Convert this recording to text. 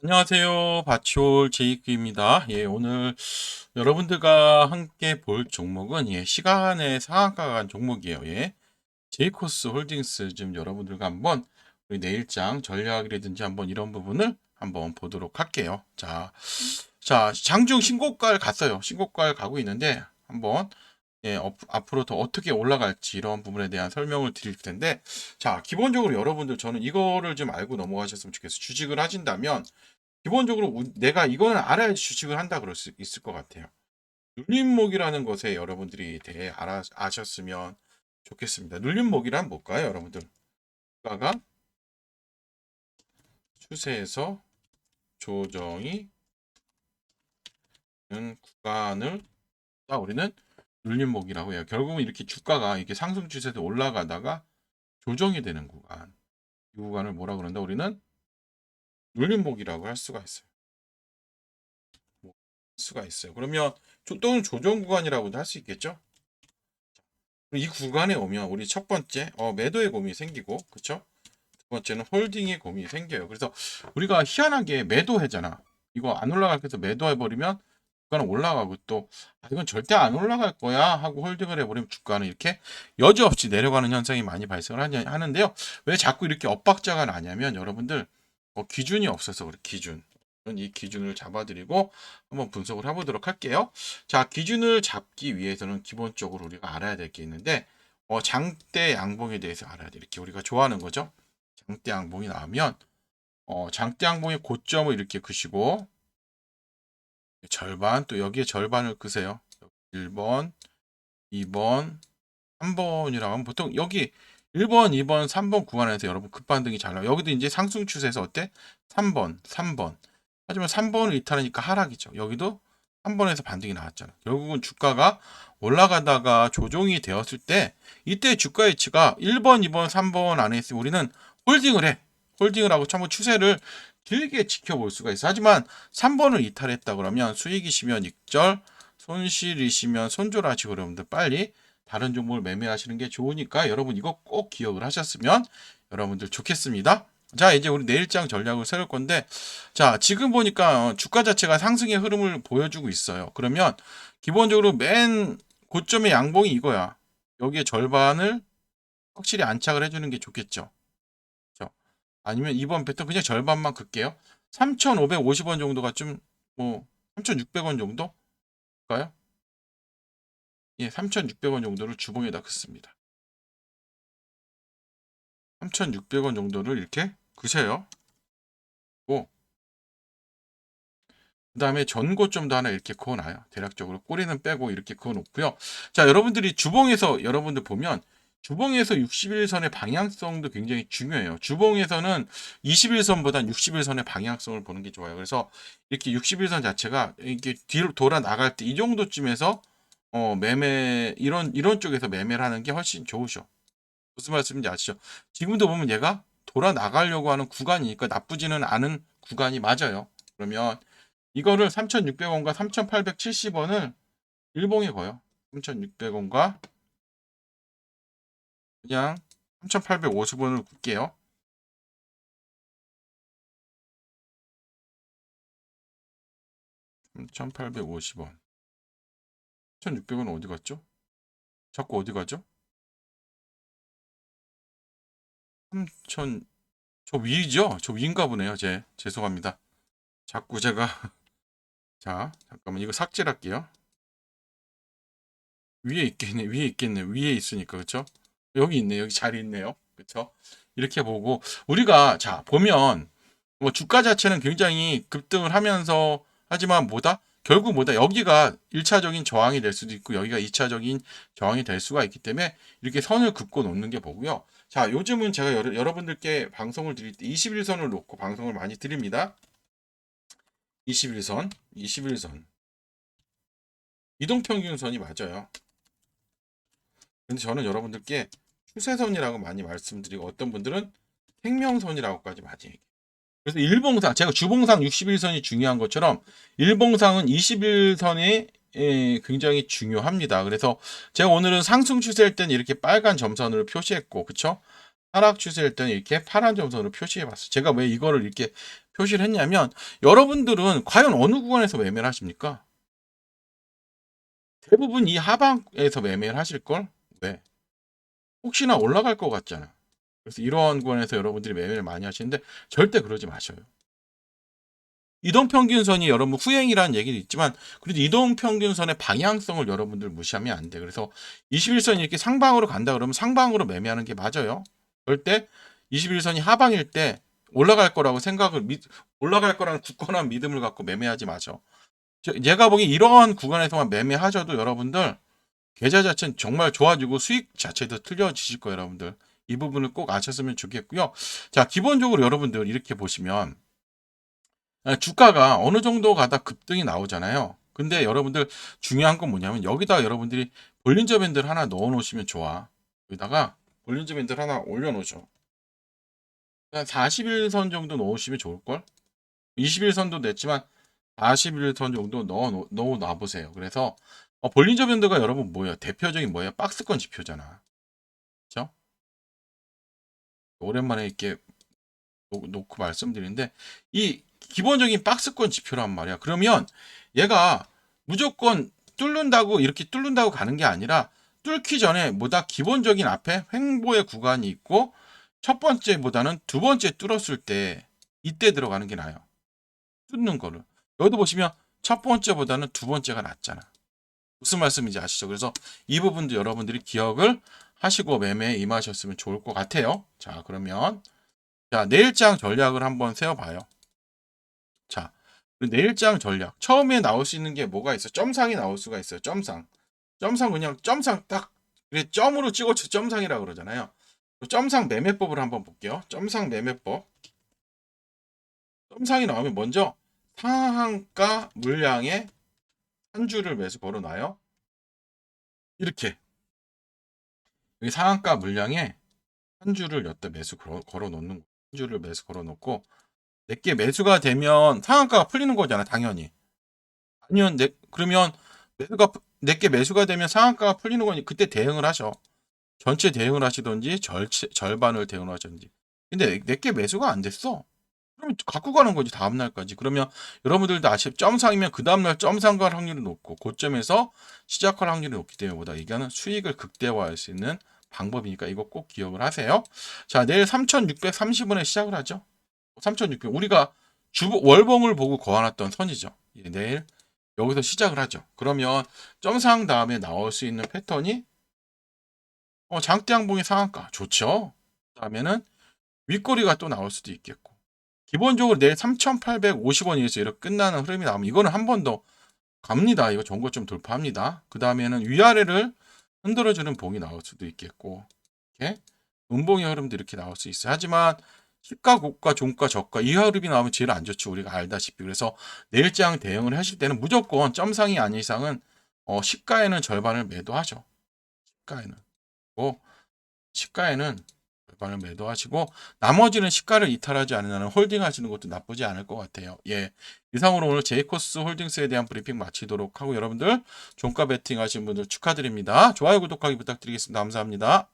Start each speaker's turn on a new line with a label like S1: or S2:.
S1: 안녕하세요. 바치올 제이크입니다. 예, 오늘 여러분들과 함께 볼 종목은 예, 시간의 상한가 간 종목이에요. 예. 제이코스 홀딩스 좀 여러분들과 한번 우리 내일장 전략이라든지 한번 이런 부분을 한번 보도록 할게요. 자, 자, 장중 신고가를 갔어요. 신고가를 가고 있는데 한번 예, 어, 앞으로 더 어떻게 올라갈지 이런 부분에 대한 설명을 드릴 텐데 자, 기본적으로 여러분들 저는 이거를 좀 알고 넘어가셨으면 좋겠어요. 주식을 하신다면 기본적으로 우- 내가 이거는 알아야 주식을 한다 그럴 수 있을 것 같아요. 눌림목이라는 것에 여러분들이 대해 알아, 아셨으면 좋겠습니다. 눌림목이란 뭘까요, 여러분들? 주가가 추세에서 조정이 는 구간을 딱 우리는 눌림목이라고 해요. 결국은 이렇게 주가가 이렇게 상승 추세에서 올라가다가 조정이 되는 구간. 이 구간을 뭐라 그런다? 우리는 눌림목이라고 할 수가 있어요. 뭐, 할 수가 있어요. 그러면 조- 또는 조정 구간이라고도 할 수 있겠죠? 이 구간에 오면 우리 첫 번째 어, 매도의 고민이 생기고 그쵸? 두 번째는 홀딩의 고민이 생겨요. 그래서 우리가 희한하게 매도해잖아. 이거 안 올라갈 해서 매도해버리면 주가는 올라가고 또 아, 이건 절대 안 올라갈 거야 하고 홀딩을 해버리면 주가는 이렇게 여지없이 내려가는 현상이 많이 발생을 하는데요. 왜 자꾸 이렇게 엇박자가 나냐면 여러분들 어, 기준이 없어서 그래 기준. 이 기준을 잡아드리고 한번 분석을 해보도록 할게요. 자, 기준을 잡기 위해서는 기본적으로 우리가 알아야 될 게 있는데 어, 장대 양봉에 대해서 알아야 돼. 이렇게 우리가 좋아하는 거죠. 장대 양봉이 나오면 어, 장대 양봉의 고점을 이렇게 그시고 절반 또 여기에 절반을 그세요. 1번, 2번, 3번이라고 하면 보통 여기 1번, 2번, 3번 구간에서 여러분 급반등이 잘 나와요. 여기도 이제 상승 추세에서 어때? 3번, 3번. 하지만 3번을 이탈하니까 하락이죠. 여기도 3번에서 반등이 나왔잖아. 결국은 주가가 올라가다가 조정이 되었을 때 이때 주가 위치가 1번, 2번, 3번 안에 있으면 우리는 홀딩을 해. 홀딩을 하고 한번 추세를 길게 지켜볼 수가 있어. 하지만 3번을 이탈했다 그러면 수익이시면 익절, 손실이시면 손절하시고 여러분들 빨리 다른 종목을 매매하시는 게 좋으니까 여러분 이거 꼭 기억을 하셨으면 여러분들 좋겠습니다. 자, 이제 우리 내일장 전략을 세울 건데, 자, 지금 보니까 어, 주가 자체가 상승의 흐름을 보여주고 있어요. 그러면 기본적으로 맨 고점의 양봉이 이거야. 여기에 절반을 확실히 안착을 해주는 게 좋겠죠. 아니면 이번 패턴 그냥 절반만 긋게요. 3,550원 정도가 좀, 뭐, 3,600원 정도 일까요? 예, 3,600원 정도를 주봉에다 긋습니다. 3,600원 정도를 이렇게 그세요. 고, 그 다음에 전고점도 하나 이렇게 그어놔요. 대략적으로 꼬리는 빼고 이렇게 그어놓고요. 자, 여러분들이 주봉에서 여러분들 보면 주봉에서 61선의 방향성도 굉장히 중요해요. 주봉에서는 21선보다 61선의 방향성을 보는 게 좋아요. 그래서 이렇게 61선 자체가 이렇게 뒤로 돌아 나갈 때 이 정도쯤에서 어, 매매 이런 이런 쪽에서 매매를 하는 게 훨씬 좋으셔. 무슨 말씀인지 아시죠? 지금도 보면 얘가 돌아 나가려고 하는 구간이니까 나쁘지는 않은 구간이 맞아요. 그러면 이거를 3,600원과 3,870원을 일봉에 거요. 3,600원과 그냥 3,850원을 굵게요. (3,850원) 1,600원 어디 갔죠? 자꾸 어디 가죠? 3,000, 저 위죠? 저 위인가 보네요. 제, 죄송합니다. 자꾸 제가, 자, 잠깐만, 이거 삭제를 할게요. 위에 있겠네, 위에 있겠네, 위에 있으니까, 그쵸? 여기 있네, 여기 자리 있네요. 그쵸? 이렇게 보고, 우리가, 자, 보면, 뭐, 주가 자체는 굉장히 급등을 하면서, 하지만 뭐다? 결국 뭐다? 여기가 1차적인 저항이 될 수도 있고, 여기가 2차적인 저항이 될 수가 있기 때문에, 이렇게 선을 긋고 놓는 게 보고요. 자, 요즘은 제가 여러, 여러분들께 방송을 드릴 때 21선을 놓고 방송을 많이 드립니다. 21선, 21선. 이동평균선이 맞아요. 근데 저는 여러분들께 추세선이라고 많이 말씀드리고 어떤 분들은 생명선이라고까지 많이 얘기해요. 그래서 일봉상, 제가 주봉상 61선이 중요한 것처럼 일봉상은 21선이 굉장히 중요합니다. 그래서 제가 오늘은 상승 추세일 때는 이렇게 빨간 점선으로 표시했고, 그쵸? 하락 추세일 때는 이렇게 파란 점선으로 표시해 봤어요. 제가 왜 이거를 이렇게 표시를 했냐면 여러분들은 과연 어느 구간에서 매매를 하십니까? 대부분 이 하방에서 매매를 하실 걸? 왜? 혹시나 올라갈 것 같잖아. 그래서 이러한 구간에서 여러분들이 매매를 많이 하시는데 절대 그러지 마셔요. 이동평균선이 여러분 후행이라는 얘기도 있지만 그래도 이동평균선의 방향성을 여러분들 무시하면 안 돼. 그래서 21선이 이렇게 상방으로 간다 그러면 상방으로 매매하는 게 맞아요. 절대 21선이 하방일 때 올라갈 거라고 생각을 믿, 올라갈 거라는 굳건한 믿음을 갖고 매매하지 마죠. 저- 제가 보기 이러한 구간에서만 매매하셔도 여러분들 계좌 자체는 정말 좋아지고 수익 자체도 틀려지실 거예요, 여러분들. 이 부분을 꼭 아셨으면 좋겠고요. 자, 기본적으로 여러분들 이렇게 보시면 아, 주가가 어느 정도 가다 급등이 나오잖아요. 근데 여러분들 중요한 건 뭐냐면 여기다 여러분들이 볼린저 밴드를 하나 넣어 놓으시면 좋아. 여기다가 볼린저 밴드를 하나 올려 놓으셔. 한 41선 정도 넣으시면 좋을 걸. 21선도 냈지만 41선 정도 넣어 놓- 넣어 놔 보세요. 그래서 어, 볼린저 밴드가 여러분 뭐예요? 대표적인 뭐예요? 박스권 지표잖아. 그렇죠? 오랜만에 이렇게 놓- 놓고 말씀드리는데 이 기본적인 박스권 지표란 말이야. 그러면 얘가 무조건 뚫는다고 이렇게 뚫는다고 가는 게 아니라 뚫기 전에 뭐다 기본적인 앞에 횡보의 구간이 있고 첫 번째보다는 두 번째 뚫었을 때 이때 들어가는 게 나아요. 뚫는 거를. 여기도 보시면 첫 번째보다는 두 번째가 낫잖아. 무슨 말씀인지 아시죠? 그래서 이 부분도 여러분들이 기억을 하시고 매매에 임하셨으면 좋을 것 같아요. 자, 그러면 자, 내일장 전략을 한번 세워봐요. 자, 그 내일장 전략. 처음에 나올 수 있는 게 뭐가 있어? 점상이 나올 수가 있어요. 점상. 점상 그냥 점상 딱 그래 점으로 찍어서 점상이라 그러잖아요. 그 점상 매매법을 한번 볼게요. 점상 매매법. 점상이 나오면 먼저 상한가 물량에 한 줄을 매수 걸어놔요. 이렇게 여기 상한가 물량에 한 줄을 여기다 매수 걸어, 걸어 놓는 거. 한 줄을 매수 걸어 놓고 내게 매수가 되면 상한가가 풀리는 거잖아, 당연히. 아니면 내 그러면 매수가 내게 매수가 되면 상한가가 풀리는 거니 그때 대응을 하셔. 전체 대응을 하시든지 절, 절반을 대응을 하시든지. 근데 내게 매수가 안 됐어. 그러면 갖고 가는 거지 다음 날까지. 그러면 여러분들도 아시 점상이면 그 다음 날 점상 갈 확률이 높고 고점에서 시작할 확률이 높기 때문에 보다 이거는 수익을 극대화할 수 있는 방법이니까 이거 꼭 기억을 하세요. 자, 내일 3,630원에 시작을 하죠. 3,600. 우리가 주 월봉을 보고 거안했던 선이죠. 예, 내일 여기서 시작을 하죠. 그러면 점상 다음에 나올 수 있는 패턴이 어, 장대 양봉의 상한가 좋죠. 그다음에는 윗꼬리가 또 나올 수도 있겠고. 기본적으로 내일 3,850원에서 이렇게 끝나는 흐름이 나오면 이거는 한 번 더 갑니다. 이거 정고 좀 돌파합니다. 그 다음에는 위아래를 흔들어주는 봉이 나올 수도 있겠고, 이렇게 음봉의 흐름도 이렇게 나올 수 있어요. 하지만 시가 고가 종가 저가 이 흐름이 나오면 제일 안 좋죠. 우리가 알다시피 그래서 내일장 대응을 하실 때는 무조건 점상이 아닌 이상은 어, 시가에는 절반을 매도하죠. 시가에는 고 시가에는 절반을 매도하시고 나머지는 시가를 이탈하지 않는 한은 홀딩 하시는 것도 나쁘지 않을 것 같아요. 예. 이상으로 오늘 제이코스 홀딩스에 대한 브리핑 마치도록 하고 여러분들 종가 베팅 하신 분들 축하드립니다. 좋아요 구독하기 부탁드리겠습니다. 감사합니다.